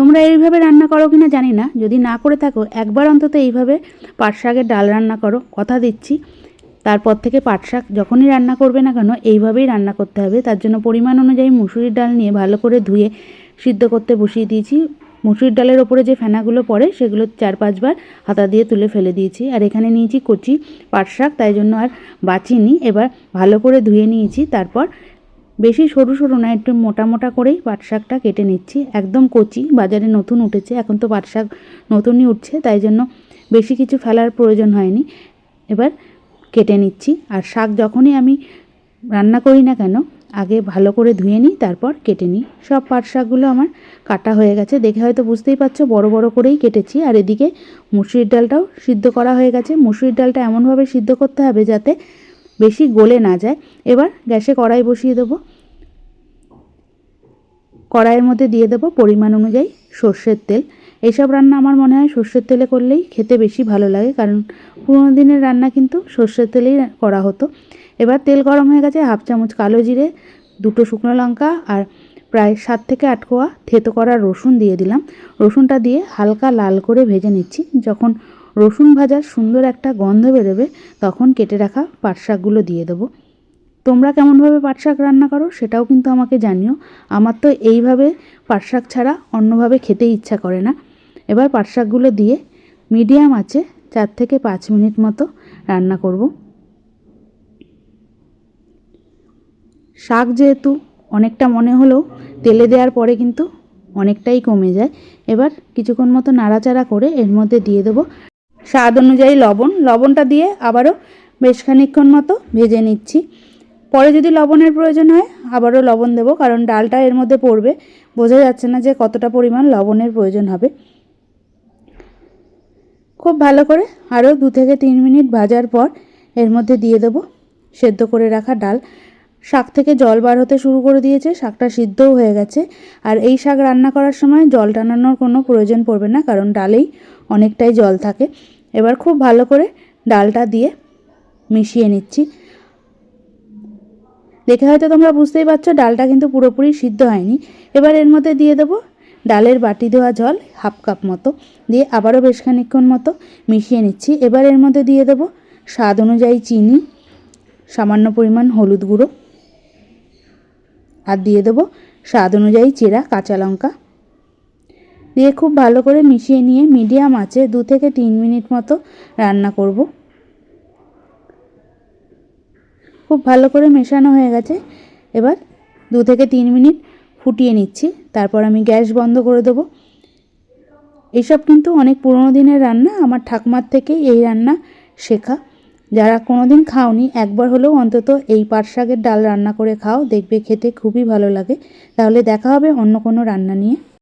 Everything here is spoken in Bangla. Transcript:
তোমরা এইভাবে রান্না করো কি না জানি না। যদি না করে থাকো, একবার অন্তত এইভাবে পাট শাকের ডাল রান্না করো, কথা দিচ্ছি। তারপর থেকে পাট শাক যখনই রান্না করবে না কেন, এইভাবেই রান্না করতে হবে। তার জন্য পরিমাণ অনুযায়ী মুসুরির ডাল নিয়ে ভালো করে ধুয়ে সিদ্ধ করতে বসিয়ে দিয়েছি। মুসুরির ডালের ওপরে যে ফেনাগুলো পড়ে, সেগুলো চার পাঁচবার হাতা দিয়ে তুলে ফেলে দিয়েছি। আর এখানে নিয়েছি কচি পাট শাক, তাই জন্য আর বাঁচিনি। এবার ভালো করে ধুয়ে নিয়েছি। তারপর বেশি সরু সরু না, একটু মোটা মোটা করেই পাট শাকটা কেটে নিচ্ছি। একদম কচি, বাজারে নতুন উঠেছে, এখন তো পাট শাক নতুনই উঠছে, তাই জন্য বেশি কিছু ফেলার প্রয়োজন হয়নি। এবার কেটে নিচ্ছি, আর শাক যখনই আমি রান্না করি না কেন, আগে ভালো করে ধুয়ে নিই, তারপর কেটে নিই। সব পাট শাকগুলো আমার কাটা হয়ে গেছে, দেখে হয়তো বুঝতেই পারছ, বড় বড় করেই কেটেছি। আর এদিকে মুসুরির ডালটাও সিদ্ধ করা হয়ে গেছে। মুসুরির ডালটা এমনভাবে সিদ্ধ করতে হবে যাতে বেশি গলে না যায়। এবার গ্যাসে কড়াই বসিয়ে দেবো। কড়াইয়ের মধ্যে দিয়ে দেবো পরিমাণ অনুযায়ী সর্ষের তেল। এইসব রান্না আমার মনে হয় সর্ষের তেলে করলেই খেতে বেশি ভালো লাগে, কারণ পুরোনো দিনের রান্না কিন্তু সর্ষের তেলেই করা হতো। এবার তেল গরম হয়ে গেছে, হাফ চামচ কালো জিরে, দুটো শুকনো লঙ্কা আর প্রায় সাত থেকে আট কোয়া থেতো করা রসুন দিয়ে দিলাম। রসুনটা দিয়ে হালকা লাল করে ভেজে নিচ্ছি। যখন রসুন ভাজার সুন্দর একটা গন্ধ বেরোবে, তখন কেটে রাখা পাট শাকগুলো দিয়ে দেবো। তোমরা কেমনভাবে পাট শাক রান্না করো সেটাও কিন্তু আমাকে জানিও। আমার তো এইভাবে পাট শাক ছাড়া অন্যভাবে খেতে ইচ্ছা করে না। এবার পাট শাকগুলো দিয়ে মিডিয়াম আছে চার থেকে পাঁচ মিনিট মতো রান্না করব। শাক যেহেতু অনেকটা মনে হলেও তেলে দেওয়ার পরে কিন্তু অনেকটাই কমে যায়। এবার কিছুক্ষণ মতো নাড়াচাড়া করে এর মধ্যে দিয়ে দেবো স্বাদ অনুযায়ী লবণ। লবণটা দিয়ে আবারও বেশ খানিকক্ষণ মতো ভেজে নিচ্ছি। পরে যদি লবণের প্রয়োজন হয়, আবারও লবণ দেবো, কারণ ডালটা এর মধ্যে পড়বে। বোঝা যাচ্ছে না যে কতটা পরিমাণ লবণের প্রয়োজন হবে। খুব ভালো করে আরও দু থেকে তিন মিনিট ভাজার পর এর মধ্যে দিয়ে দেবো সেদ্ধ করে রাখা ডাল। শাক থেকে জল বার হতে শুরু করে দিয়েছে, শাকটা সিদ্ধও হয়ে গেছে। আর এই শাক রান্না করার সময় জল টানানোর কোনো প্রয়োজন পড়বে না, কারণ ডালেই অনেকটাই জল থাকে। এবার খুব ভালো করে ডালটা দিয়ে মিশিয়ে নিচ্ছি। দেখে হয়তো তোমরা বুঝতেই পারছ, ডালটা কিন্তু পুরোপুরি সিদ্ধ হয়নি। এবার এর মধ্যে দিয়ে দেবো ডালের বাটি দেওয়া জল, হাফ কাপ মতো। দিয়ে আবারও বেশ খানিক্ষণ মতো মিশিয়ে নিচ্ছি। এবার এর মধ্যে দিয়ে দেবো স্বাদ অনুযায়ী চিনি, সামান্য পরিমাণ হলুদ গুঁড়ো। আর দিয়ে দেবো স্বাদ অনুযায়ী চেরা, কাঁচা লঙ্কা। দিয়ে খুব ভালো করে মিশিয়ে নিয়ে মিডিয়াম আছে দু থেকে তিন মিনিট মতো রান্না করব। খুব ভালো করে মেশানো হয়ে গেছে। এবার দু থেকে তিন মিনিট ফুটিয়ে নিচ্ছি। তারপর আমি গ্যাস বন্ধ করে দেবো। এইসব কিন্তু অনেক পুরোনো দিনের রান্না, আমার ঠাকুমার থেকেই এই রান্না শেখা। যারা কোনোদিন খাওনি, একবার হলেও অন্তত এই পাট শাকের ডাল রান্না করে খাও। দেখবে খেতে খুবই ভালো লাগে। তাহলে দেখা হবে অন্য কোনো রান্না নিয়ে।